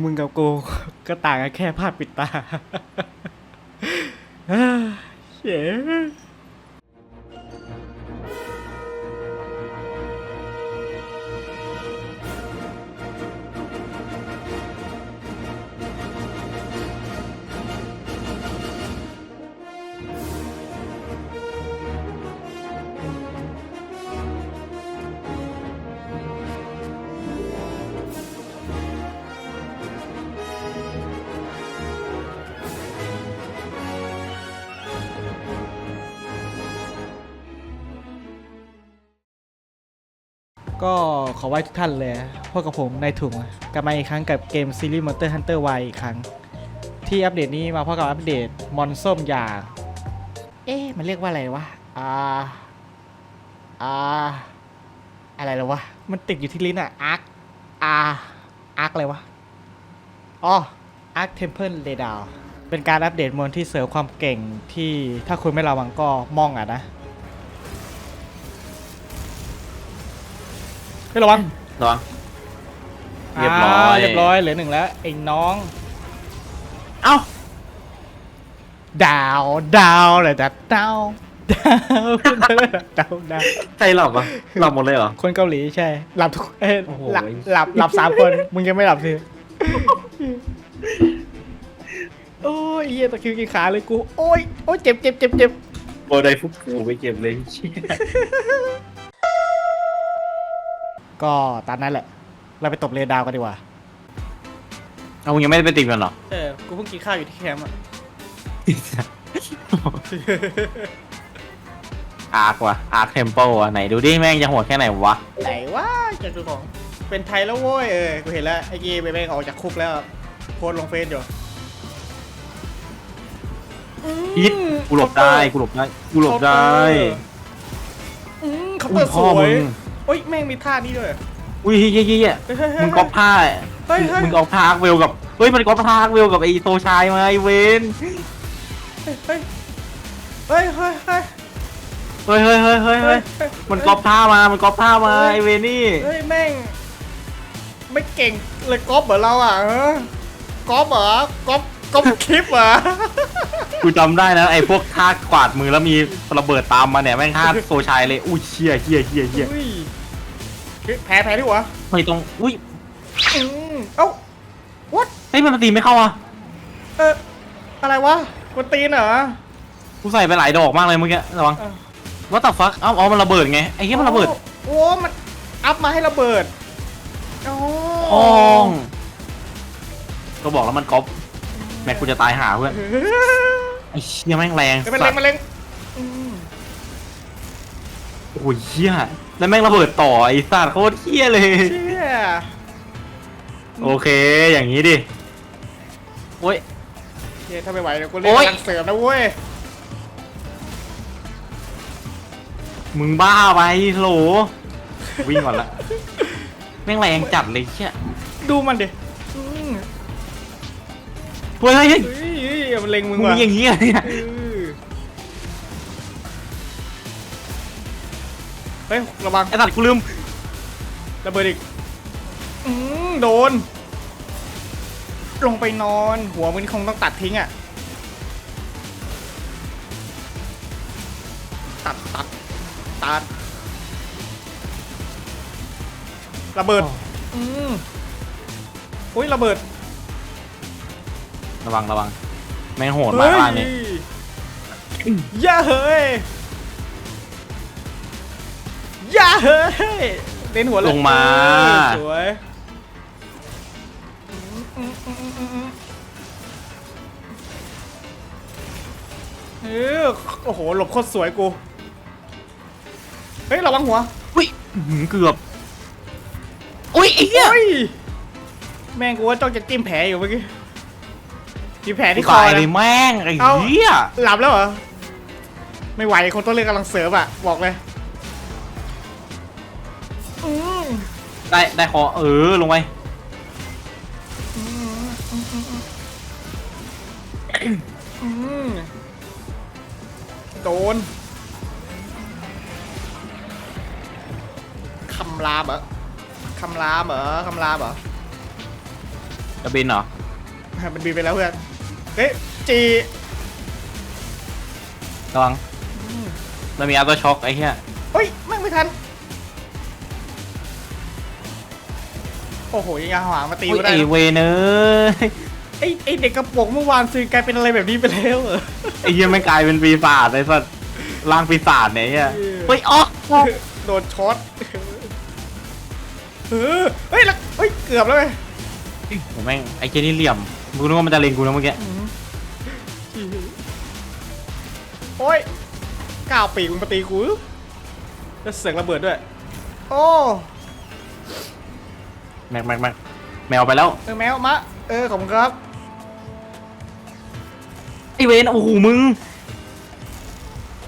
มึงกับกูก็ต่างกันแค่ผ้าปิดตาเฮ้ย ก็ขอไว้ทุกท่านเลยพวกกับผมในถุงกลับมาอีกครั้งกับเกมซีรีส์ Monster Hunter Y อีกครั้ง ที่อัปเดตนี้มาพร้อมกับอัปเดตมอนส้มอย่างเอ๊ะ มันเรียกว่าอะไรวะ อ่า อ่า อะไรแล้ววะ มันติดอยู่ที่ลิ้นอะอาร์คอาร์อาร์คอะไรวะ อ๋อ อาร์คเทมเพิลเรดาเป็นการอัปเดตมอนที่เสริมความเก่งที่ถ้าคุณไม่ระวังก็มองอะนะ ไม่ระวังระวัง เรียบร้อยาเรียบร้อยเหลือหนึ่งแล้วไอ้น้อง เอ้าดาวดาวเลยแต่ดาวดาวดาวดาวดาวใครหลับอะหลับหมดเลยเหรอ คนเกาหลีใช่ หลับทุกเอ้ยโอ้โห หลับหลับหลับสามคน มึงยังไม่หลับสิโอ้ยเหี้ยตะคริวกินขาเลยกู โอ้ยโอ้ยเจ็บเจ็บเจ็บเจ็บ โบไดฟุกกูไปเก็บเลยเชี่ย ก็ตามนั้นแหละ เราไปตบเรดาวกันดีกว่า เอามึงยังไม่ได้ไปติดกันเหรอ เออ กูเพิ่งกินข้าวอยู่ที่แคมป์อะอาร์คว่ะอาร์คเทมเปิลอะไหนดูดิแม่งจะโหดแค่ไหนวะ ไหนวะจะดูของ เป็นไทยแล้วโว้ย เออ กูเห็นแล้ว ไอ้กีไปแม่งออกจากคุกแล้ว โพสต์ลงเฟซอยู่อีทกูหลบได้ กูหลบได้ กูหลบได้อืมเขาอุ้เปิยดสพ่อวมึยง โอ้ยแม่งมีท่านี้ด้วย อุ้ยเฮียเฮียเฮียเฮ้ยเฮ้ยเฮ้ยมึงก๊อปผ้าเฮ้ยเฮ้ย มึงก๊อปผ้าอาร์คเวลกับเฮ้ยมันก๊อปผ้าอาร์คเวลกับไอ้โซชายมาไอ้เวนเฮ้ยเฮ้ยเฮ้ยเฮ้ยเฮ้ยเฮ้ยเฮ้ยเฮ้ยเฮ้ยเฮ้ยมันก๊อปผ้ามามันก๊อปผ้ามาไอ้เวนนี่ เฮ้ยแม่ง ไม่เก่งเลยก๊อปเหมือนเราอะเออก๊อปเหรอก๊อปก๊อปคลิปเหรอ กูจำได้นะไอ้พวกท่ากวาดมือแล้วมีระเบิดตามมาเนี่ยแม่งท่าโซชายเลยอุ้ยเชี่ยเฮียเฮียเฮียอุ้ย เฮ้ยแพ้แพ้ที่หัวไม่ตรง อุ้ยอืมเอ้า what เฮ้ยมันตีไม่เข้าอะ เอออะไรวะกวนตีนเหรอกูใส่ไปหลายดอกมากเลยเมื่อกี้ระวังเออว่าแต่ฟักเอาเอามันระเบิดไง ไอ้เหี้ยมันระเบิดโอ้มันอัพมาให้ระเบิดโอ้อ้องก็บอกแล้วมันก๊อปแม็กกูจะตายหาเพื่อนเออไอ้เชี่ยแม่งแรงเอ้ยมันเล็งมันเล็งอืมโอ้ยเหี้ย แล้วแม่งระเบิดต่อไอ้สัตว์โคตรเหี้ยเลย เชี่ยโอเค อย่างนี้ดิ โอ้ย เชี่ยถ้าไม่ไหวเดี๋ยวกูเล่นโอ๊ย กำลังเสริมนะเว้ยมึงบ้าไปโหล วิ่งก่อนละแม่งแรงจัดเลยเชี่ยดูมันดิอืมเฮ้ยเฮ้ยเฮ้ยเฮ้ยเฮ้ยมันเล็งมึมึงงว่ะมีอย่างนี้เหรอเนี่ยเออ เฮ้ยระวังไอ้สัตว์กูลืมระเบิดอีกอืมโดน ลงไปนอน หัวมึงคงต้องตัดทิ้งอะ ตัดตัดตัดระเบิด อืมอุ้ยระเบิดระวังระวังแม่งโหดมากล่างนี่เฮ้ยอย่าเฮ้ยอย่า เฮ้ยเล่นหัวเยลงมาเออสวยอืมอืมอืมอืมอืมเออโอ้โห หลบโคตรสวยกู เฮ้ยระวังหัว อุ้ยอื้อหือเกือบ อุ้ยไอ้เหี้ย เฮ้ย แม่งกูว่าจ้องจะจิ้มแผลอยู่เมื่อกี้มีแผลที่คอตายนะเลยแม่งไอ้เอ้า เหี้ย หลับแล้วเหรอ ไม่ไหวคนต้นเรื่องกำลังเสริมอะ บอกเลย ได้ได้คอเออลงไปอืมโดนคำรามเหรอคำรามเหรอคำรามเหรอจะบินเหรอมันบินไปแล้วเพื่อนเฮ้ยจีระวังแล้วมีอัลตช็อกไอ้เหี้ยเฮ้ยแม่งไม่ทัน โอ้โหยังยาหวางมาตีอุ้ยกูได้ไอนะเวนเอ้ยไอ้ไอ้เด็กกระโปรงเมื่อวานซื้อกลายเป็นอะไรแบบนี้ไปแล้วเหรอ ไอ้เหี้ยไม่งกลายเป็นปีศาจไอ้สัสร่างปีศาจเนี่ยไอ้เหี้ยเออ เฮ้ยอ๋อโดนช็อตเออเฮ้ยแล้วเฮ้ยเกือบแล้วเว้ยผมแม่งไอ้เจนี่เหลี่ยมกูนึกว่ามันจะเล็งกูนะเมื่อกี้โอ้ยก้าวปีกมึงมาตีกูแล้วเสียงระเบิดด้วย โอ้แม็กแม็กแม็กแมวไปแล้วเออแมวมะเออขอบคุณครับไอเวนโอ้โหมึง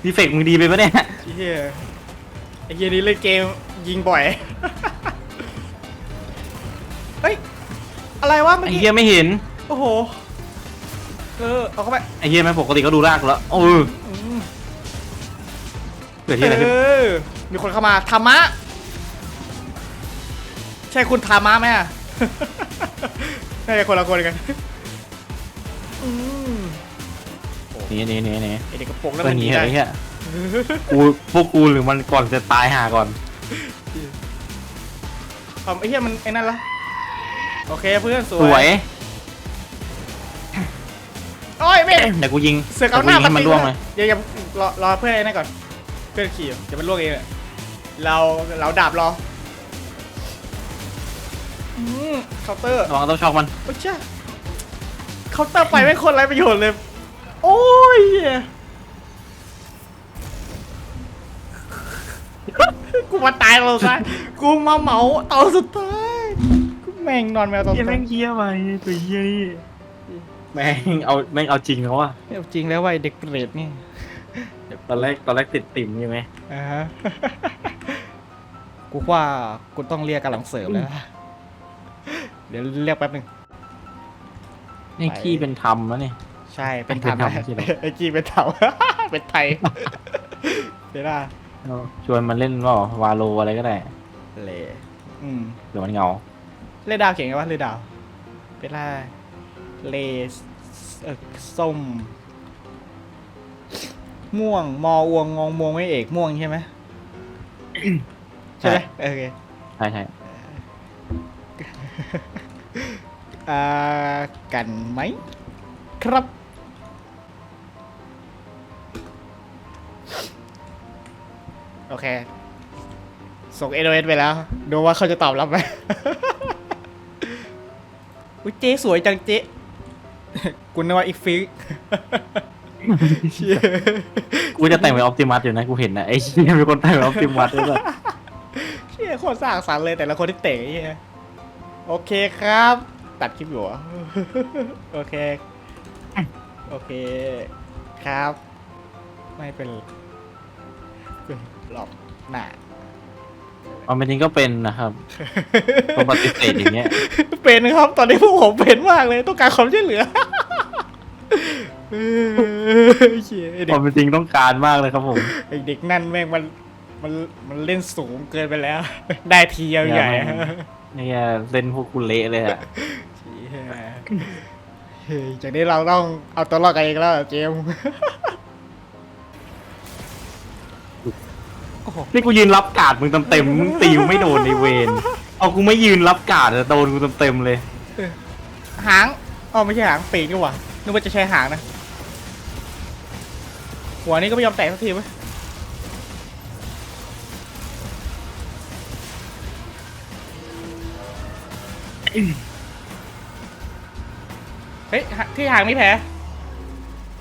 ดีเฟกมึงดีไปปะเนี่ยเฮียไอ้เฮียนี่เล่นเกมยิงบ่อย เฮ้ย อะไรวะเมื่อไอกี้เหี้ยไม่เห็นโอ้โห เออ เอาเข้าไปไอเหี้ยแม่งปกติก็ดูรากแล้วโอ้ยอืมเกิดที่อะไรขึ้นเออมีคนเข้ามาธรรมะใช่คุณธรรมะไหมอะน่าจะคนละคนกันอืมนี่นี่นี่นี่ไอเด็กกระโปรงนั่นตัวมันหนี้นีเหรได้อไอ้เหี้ยกูพวกกูหรือมันก่อนจะตายหาก่อนเอาไอ้เหี้ยมันไอ้นั่นละโอเคเพื่อนสสวยวยโอ้ยเม่แต่กูยิงเสือกเอาหแต่น้ากูยิงให้มันตีล่วงเลยอย่าอย่ารอรอเพื่อนไอ้นั่นก่อน เพื่อนขี่เดี๋ยวมันล่วงเองอะเราเราดาบรอ อืมเคาน์เตอร์ระวังต้องช็อกมัน โอ้ยเจ้าเคาน์เตอร์ไปไม่คนไรประโยชน์เลย โอ้ยเหี้ยกูมาตายเราซะกูมาเหมาตอนสุดท้ายกูแม่งนอนแมวตอนสุดท้ายเฮี้ยไปตัวเฮี้ยนี่แม่งเอาแม่งเอาจริงเขาว่ะเอาจริงแล้วว่าไอ้เด็กเปรตนี่ตอนแรกตอนแรกติดติ่มใช่ไหมอ่าฮะกูว่ากูต้องเรียกกำลังเสริมแล้ว เดี๋ยวเรียกแป๊บหนึงนี่ไปขี้เป็นธรรมแล้วนี่ใช่เป็นเป็นธรรมธรรมใช่ไหมไอ้จีเป็นธรรมเป็นไทยเดี๋ยวนะชวนมันเล่นว่าวาโลอะไรก็ได้เลอืม เดี๋ยวมันเหงา เลดาวเขียนไงวะเลดาวเป็นไรเลเออส้ม ม่วง มออวงงองมวงไม่เอกม่วงใช่ไหม ใช่ไหมโอเค ใช่ใช่ กันไหมครับ โอเค ส่งเอโไปแล้ว ดูว่าเขาจะตอบรับไหมอุ้ยเจ๊สวยจังเจ๊กูนึกว่าอีกฟิกเชี่ยกูจะแต่งเป็นออปติมัสอยู่นะกูเห็นนะไอ้เชี่ยมีคนแต่งเป็นออปติมัสด้วยเชี่ยโคตรสร้างสรรค์เลยแต่ละคนที่เตะไอ้เหี้ยโอเคครับ ตัดคลิปอยู่เหรอ โอเค โอเค ครับ ไม่เป็นเป็นหลอกหน้าเอาเป็นจริงก็เป็นนะครับตัวปฏิเสธอย่างเงี้ย เป็นครับตอนนี้พวกผมเป็นมากเลยต้องการความช่วยเหลือเออเชี่ยไอ้คเด็วากมเป็นจริงต้องการมากเลยครับผมไอ้เด็กนั่นแม่งมันมันมันเล่นสูงเกินไปแล้ว ได้ทียาวใหญ่อย่ามาเนี่ยเล่นพวกกูเละเลยอะ เชี่ยเฮ้ยจากนี้เราต้องเอาตัวรอดกันเองแล้วเจมส์โอ้โหนี่กูยืนรับการ์ดมึงเต็มๆมึงตีกูไม่โดนในเวนเอากูไม่ยืนรับการ์ดแต่โดนกูเต็มๆเลย หางอ๋อไม่ใช่หางปีกนี่หว่านึกว่าจะใช้หางนะ หัวนี้ก็ไม่ยอมแตกสักทีเว้ย เฮ้ยหาที่หางมีแผล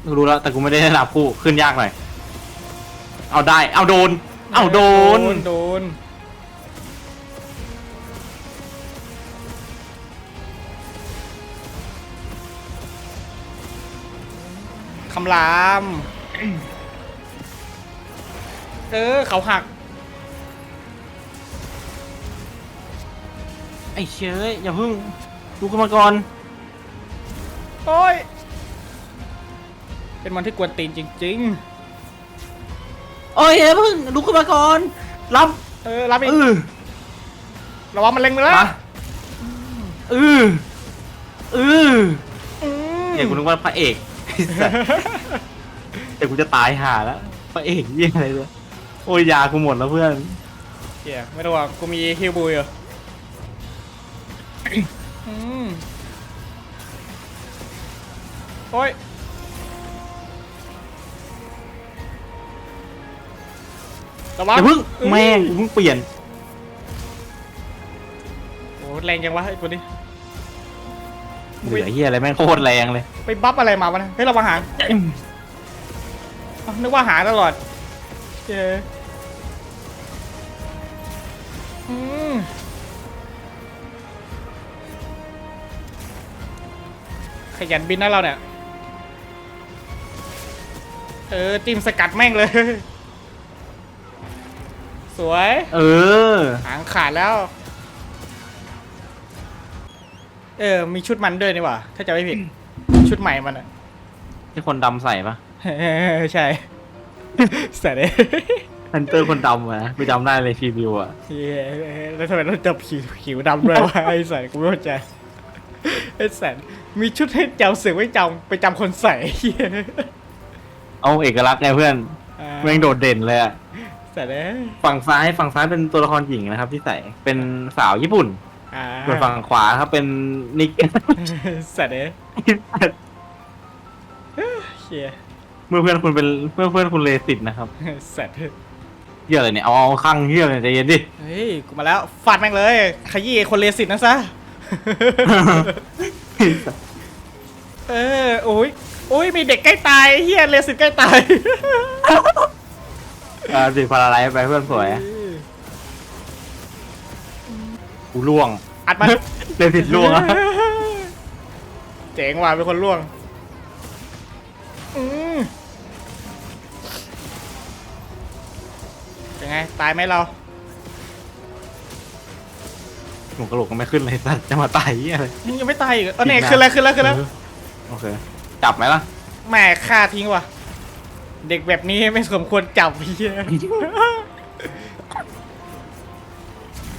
กูรู้แล้วแต่กูไม่ได้ระดับคู่ขึ้นยากหน่อย เอาได้ เอาโดน เอาโดน โดน คำราม เออ เขาหัก ไอ้เชยอย่าเพิ่งดูกันมาก่อน โอ้ย เป็นมันที่กวนตีนจริง โอ้ยอย่าเพิ่งดูกันมาก่อนรับๆ เออรับอีกเออระวังมันเล็งไปแล้วมาอืออืออืมเนี่ยกูนึกว่าพระเอกไอ้สัสแต่กูจะตายห่าแล้วพระเอกเยี่ยอะไรเลยโอ้ยยากูหมดแล้วเพื่อน เหี้ยไม่ต้องห่วงกูมีฮิวบูอยู่ โอ้ยระวังอย่าเพิ่งอื้อแม่งกูเพิ่งเปลี่ยนโอ้แรงจังวะไอ้ตัวนี้ เหลือเฮียอะไรแม่งโคตรแรงเลยไปบัฟอะไรมาวะเนะเฮ้ยระวังหางอ้าวนึกว่าหาตลอดเย้อืมขยันบินนะเราเนี่ย เออติมสกัดแม่งเลย สวย เออ หางขาดแล้ว เออ มีชุดมันด้วยนี่หว่า ถ้าจะไม่ผิด ชุดใหม่มันอะ ที่คนดำใส่ปะใช่ เสร็จเลยฮันเตอร์คนดำอะไปจำได้เลยฟีวิวอะเย้แล้วทำไมต้องจับผิวผิวดำด้วยวะไอ้สัตว์กูไม่เข้าใจไอ้สัตว์มีชุดให้จำเสือกไม่จำไปจำคนใส่ เหี้ยเอาเอกลักษณ์ไงเพื่อนอ่าแม่งโดดเด่นเลยอะเสร็จเลยฝั่งซ้ายฝั่งซ้ายเป็นตัวละครหญิงนะครับ ที่ใส่เป็นสาวญี่ปุ่นอ่าส่วนฝั่งขวาครับเป็นนิกเสร็จเลยเฮียเมื่อเพื่อนคุณเป็นเมื่อเพื่อนคุณเลสิตนะครับเสร็จเหี้ยอะไรเนี่ยเอาเอาข้างเหี้ยเลยใจเย็นดิ เฮ้ย กูมาแล้วฟาดแม่งเลย ขยี้ไอ้คนเลสิตนะซะ เออโอ้ย โอ้ยมีเด็กใกล้ตายเฮียเลสิตใกล้ตายอ่าสิพาราไลท์ไปเพื่อนสวยกูล่วงอัดมันเลสิตล่วงอะเจ๋งว่ะเป็นคนล่วงอืมเป็นไง ตายไหมเราหนูกระโหลกก็ไม่ขึ้นเลยสัตว์จะมาตายเหี้ยอะไรยังไม่ตายอีกเหรอเออเนี่ยขึ้นแล้วขึ้นแล้วขึ้นแล้วเออโอเค จับไหมล่ะแหม่ฆ่าทิ้งว่ะ เด็กแบบนี้ไม่สมควรจับเฮีย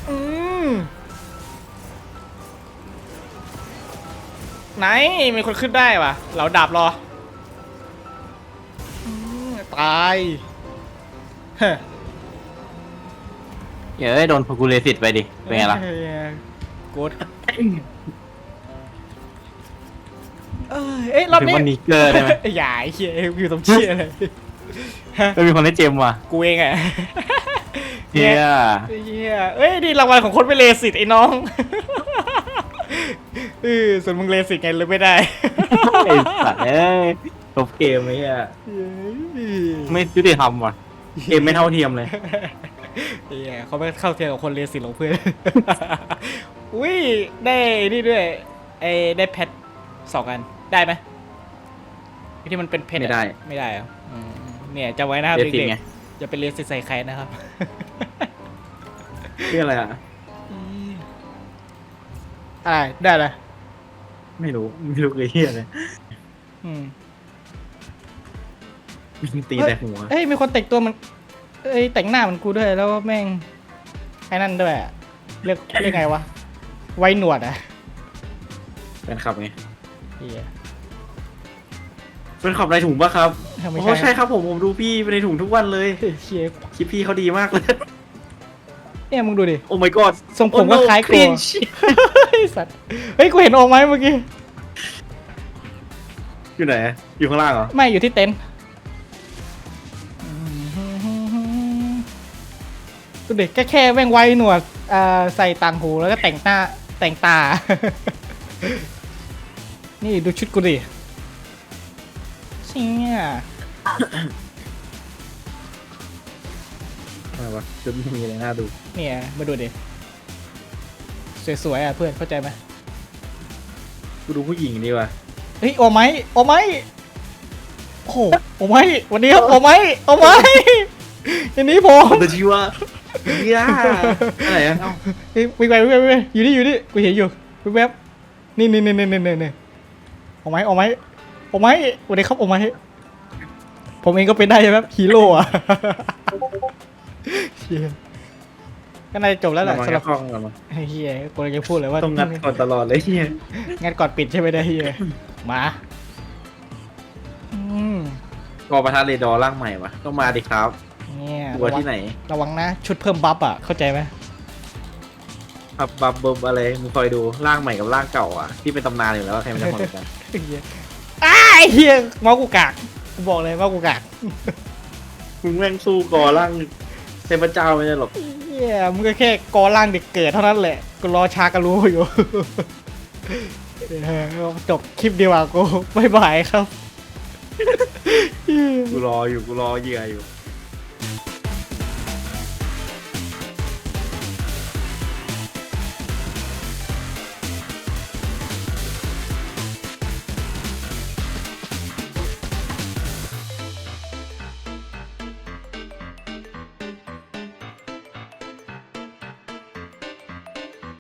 อืมไหนมีคนขึ้นได้ว่ะเราดับรออืมตายเฮ้ยเดี๋ยวได้โดนพกูเลสิตไปดิ เป็นไงล่ะกูด เอ้ยเอ้ยรอบถึงนี้วันนี้เกอร์ได้ไหมอย่าไอ้เชี่ยอยู่ตรงเชี่ยเลยฮะไม่มีคนได้เจมว่ะกูเองอะ เฮียไอ้เฮียเอ้ยนี่รางวัลของคนไม่เลสิตไอ้น้อง เออส่วนมึงเลสิตไงเลยไม่ได้ไอ้สัตว์เอ้ยจบเกมไอ้เฮียไม่ยุติธรรมว่ะ เกมไม่เท่าเทียมเลยเฮียเขาไม่เข้าเทียมกับคนเลสิตหรอกเพื่อน อุ้ยได้นี่ด้วยไอ้ได้แพทสองอัน ได้ไหมไอ้ที่มันเป็นเพชรอะไม่ได้ไม่ได้เหรออืมเนี่ยจำไว้นะครับเลสิตเด็กไงๆอย่าไปเลสิตใส่ใครนะครับเรื่องอะไรอะ อะไรได้เลยไม่รู้ ไม่รู้เลยเฮียเลยอืมตีแต่หัว เอ้ยมีคนแต่งตัวมันเอ้ยแต่งหน้าเหมันกูด้วยแล้วแม่งไอ้นั่นด้วยอะเรียกเรียกไงวะไว้หนวดอะเป็นขับไง เฮียเป็นขับในถุงปะครับไม่โอ้ใช่ใช่ครับผมผมดูพี่ในถุงทุกวันเลยเชียคลิปพี่เขาดีมากเลยเนี่ยมึงดูดิ โอ้ my god ทรงผมก็ Oh no, คล้ายกู cringe ไอ้สัตว์เฮ้ยกูเห็นโอมไหมเมื่อกี้ อยู่ไหน อยู่ข้างล่างเหรอ ไม่อยู่ที่เต็นท์ดูเด็กแค่แค่แม่งไว้หนวดอ่าใส่ต่างหูแล้วก็แต่งหน้าแต่งตา นี่ดูชุดกูดิเชี่ยอะไรวะจะมีอะไรน่าดูเนี่ยมาดูดิสวยๆอะเพื่อนเข้าใจไหมกูดูผู้หญิงดีว่ะเฮ้ยโอไหมโอไหมโอ้โหโอไหมวันนี้ครับโอไหมโอไหมอย่างนี้ผมแต่ชีวะเฮียอะไรอะเอ้าเฮ้ยวิ่งไปวิ่งไปวิ่งไปอยู่นี่อยู่นี่กูเห็นอยู่แวบๆนี่นี่นี่นี่นี่นี่ โอไหมโอไหมโอไหมวันนี้ครับโอไหมผมเองก็เป็นได้ใช่ไหมฮีโร่อะเชี่ยก็น่าจะจบแล้วแหละระวังสำหแค่รับห้องกันมาไอ้เฮียกูเลยจะพูดเลยว่าต้องงัดก่อนตลอดเลยเฮียงัดก่อนปิดใช่ไหมได้เฮียมาอืมกอประธานเรดอร์ร่างใหม่วะต้องมาดิครับเนี่ยตัวระวังที่ไหน ระวังนะชุดเพิ่มบัฟอะเข้าใจไหมบับบับเบิมอะไรมึงคอยดูร่างใหม่กับร่างเก่าอะที่เป็นตำนานอยู่แล้วว่าใครมันจะคนกันไอ้ เฮียอ้าไอ้เฮียเมาส์กูกากกูบอกเลยเมาส์กูกากมึงแม่งสู้กอร่างเทพเจ้าไม่ได้หรอกเฮียมึงก็แค่กอล่างเด็กเกิดเท่านั้นแหละกูรอชากระรู้อยู่เออจบคลิปดีกว่ากูบ๊ายบายครับ กูรออยู่กูรอเหยื่ออยู่